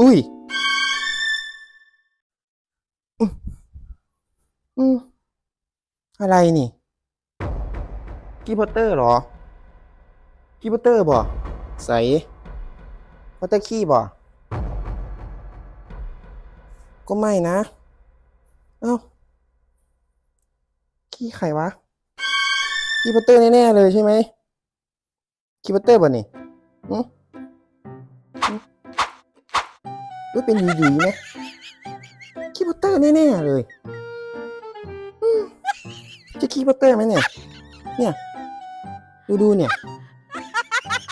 อุ้ยอืมอะไรนี่กีพอตเตอร์เหรอกีพอตเตอร์บ่ใส่พอตเตอร์ขี้บ่ก็ไม่นะ เอ้า ขี้ใครวะคีย์พัตเตอร์แน่ ๆ เลยใช่ไหมคีย์พัตเตอร์ป่ะนี่อืมอืม หรือเป็นหยีๆไหมคีย์พัตเตอร์แน่ๆเลยจะคีย์พัตเตอร์ไหมเนี่ย เนี่ย ดูดูเนี่ย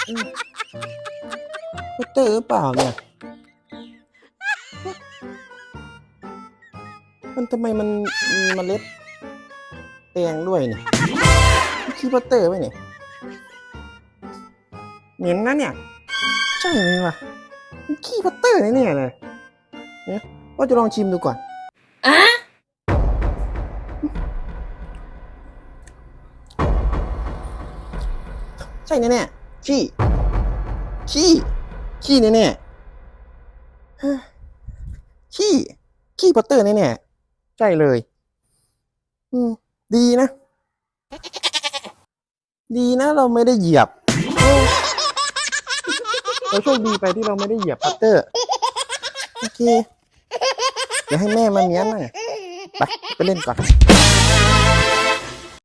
อืมพัตเตอร์หรือเปล่าเนี่ย มันทำไมมันมีเมล็ดแตงด้วยเนี่ยคีย์พัตเตอร์ไหมเนี่ย เหม็นนะเนี่ย ใช่ไหมวะ มันคีย์พัตเตอร์แน่ๆเลยเนี่ยว่าจะลองชิมดูก่อนใช่แน่ๆขี้ขี้ขี้แน่ๆเฮ้ยขี้ขี้พัตเตอร์แน่ๆใช่เลย อืมดีนะ ดีนะเราไม่ได้เหยียบเออ เราโชคดีไปที่เราไม่ได้เหยียบปัตเตอร์ โอเค เดี๋ยวให้แม่มาเมียนหน่อย ไป ไปเล่นก่อน